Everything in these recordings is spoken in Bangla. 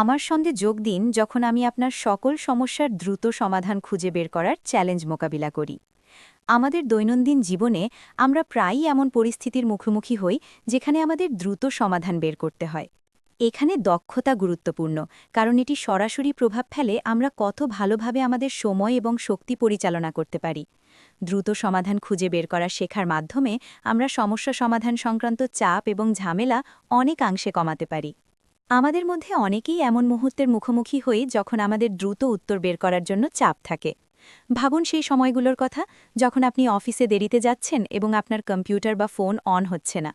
আমার সঙ্গে যোগ দিন যখন আমি আপনার সকল সমস্যার দ্রুত সমাধান খুঁজে বের করার চ্যালেঞ্জ মোকাবিলা করি। আমাদের দৈনন্দিন জীবনে আমরা প্রায়ই এমন পরিস্থিতির মুখোমুখি হই যেখানে আমাদের দ্রুত সমাধান বের করতে হয়। এখানে দক্ষতা গুরুত্বপূর্ণ, কারণ এটি সরাসরি প্রভাব ফেলে আমরা কত ভালোভাবে আমাদের সময় এবং শক্তি পরিচালনা করতে পারি। দ্রুত সমাধান খুঁজে বের করা শেখার মাধ্যমে আমরা সমস্যা সমাধান সংক্রান্ত চাপ এবং ঝামেলা অনেকাংশে কমাতে পারি। আমাদের মধ্যে অনেকেই এমন মুহূর্তের মুখোমুখি হই যখন আমাদের দ্রুত উত্তর বের করার জন্য চাপ থাকে। ভাবুন সেই সময়গুলোর কথা, যখন আপনি অফিসে দেরিতে যাচ্ছেন এবং আপনার কম্পিউটার বা ফোন অন হচ্ছে না।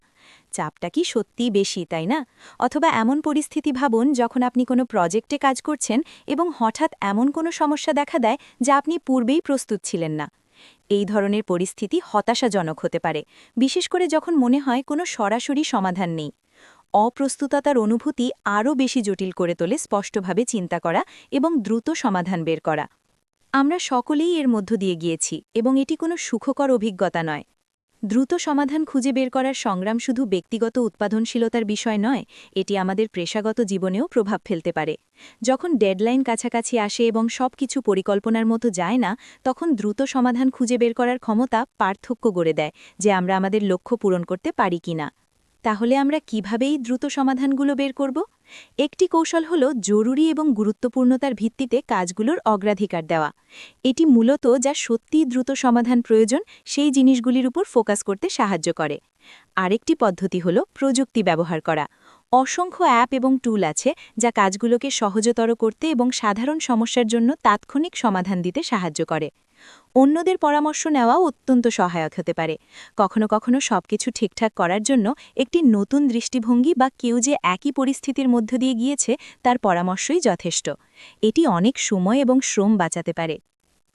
চাপটা কি সত্যিই বেশি, তাই না? অথবা এমন পরিস্থিতি ভাবুন যখন আপনি কোনো প্রজেক্টে কাজ করছেন এবং হঠাৎ এমন কোনো সমস্যা দেখা দেয় যা আপনি পূর্বেই প্রস্তুত ছিলেন না। এই ধরনের পরিস্থিতি হতাশাজনক হতে পারে, বিশেষ করে যখন মনে হয় কোনো সরাসরি সমাধান নেই। অপ্রস্তুততার অনুভূতি আরও বেশি জটিল করে তোলে স্পষ্টভাবে চিন্তা করা এবং দ্রুত সমাধান বের করা। আমরা সকলেই এর মধ্য দিয়ে গিয়েছি এবং এটি কোনো সুখকর অভিজ্ঞতা নয়। দ্রুত সমাধান খুঁজে বের করার সংগ্রাম শুধু ব্যক্তিগত উৎপাদনশীলতার বিষয় নয়, এটি আমাদের পেশাগত জীবনেও প্রভাব ফেলতে পারে। যখন ডেডলাইন কাছাকাছি আসে এবং সব কিছু পরিকল্পনার মতো যায় না, তখন দ্রুত সমাধান খুঁজে বের করার ক্ষমতা পার্থক্য গড়ে দেয় যে আমরা আমাদের লক্ষ্য পূরণ করতে পারি কিনা। তাহলে আমরা কিভাবেই দ্রুত সমাধানগুলো বের করব? একটি কৌশল হল জরুরি এবং গুরুত্বপূর্ণতার ভিত্তিতে কাজগুলোর অগ্রাধিকার দেওয়া। এটি মূলত যা সত্যিই দ্রুত সমাধান প্রয়োজন, সেই জিনিসগুলির উপর ফোকাস করতে সাহায্য করে। আরেকটি পদ্ধতি হল প্রযুক্তি ব্যবহার করা। অসংখ্য অ্যাপ এবং টুল আছে যা কাজগুলোকে সহজতর করতে এবং সাধারণ সমস্যার জন্য তাৎক্ষণিক সমাধান দিতে সাহায্য করে। অন্যদের পরামর্শ নেওয়াও অত্যন্ত সহায়ক হতে পারে। কখনো কখনো সবকিছু ঠিকঠাক করার জন্য একটি নতুন দৃষ্টিভঙ্গি বা কেউ যে একই পরিস্থিতির মধ্য দিয়ে গিয়েছে, তার পরামর্শই যথেষ্ট। এটি অনেক সময় এবং শ্রম বাঁচাতে পারে।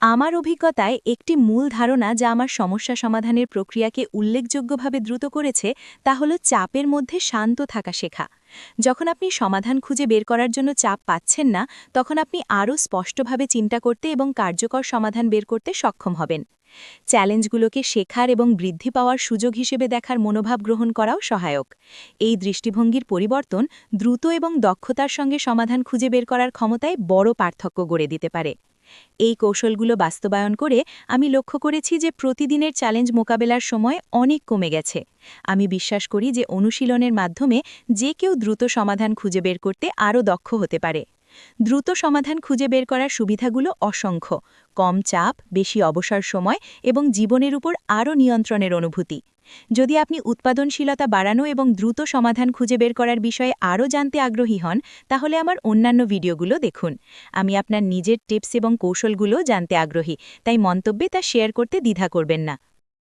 আমার অভিজ্ঞতায় একটি মূল ধারণা যা আমার সমস্যা সমাধানের প্রক্রিয়াকে উল্লেখযোগ্যভাবে দ্রুত করেছে তা হল চাপের মধ্যে শান্ত থাকা শেখা। যখন আপনি সমাধান খুঁজে বের করার জন্য চাপ পাচ্ছেন না, তখন আপনি আরও স্পষ্টভাবে চিন্তা করতে এবং কার্যকর সমাধান বের করতে সক্ষম হবেন। চ্যালেঞ্জগুলোকে শেখার এবং বৃদ্ধি পাওয়ার সুযোগ হিসেবে দেখার মনোভাব গ্রহণ করাও সহায়ক। এই দৃষ্টিভঙ্গির পরিবর্তন দ্রুত এবং দক্ষতার সঙ্গে সমাধান খুঁজে বের করার ক্ষমতায় বড় পার্থক্য গড়ে দিতে পারে। এই কৌশলগুলো বাস্তবায়ন করে আমি লক্ষ্য করেছি যে প্রতিদিনের চ্যালেঞ্জ মোকাবেলার সময় অনেক কমে গেছে। আমি বিশ্বাস করি যে অনুশীলনের মাধ্যমে যে কেউ দ্রুত সমাধান খুঁজে বের করতে আরও দক্ষ হতে পারে। দ্রুত সমাধান খুঁজে বের করার সুবিধাগুলো অসংখ্য। কম চাপ, বেশি অবসর সময় এবং জীবনের উপর আরও নিয়ন্ত্রণের অনুভূতি। যদি আপনি উৎপাদনশীলতা বাড়ানো এবং দ্রুত সমাধান খুঁজে বের করার বিষয়ে আরও জানতে আগ্রহী হন, তাহলে আমার অন্যান্য ভিডিওগুলো দেখুন। আমি আপনার নিজের টিপস এবং কৌশলগুলো জানতে আগ্রহী, তাই মন্তব্যে তা শেয়ার করতে দ্বিধা করবেন না।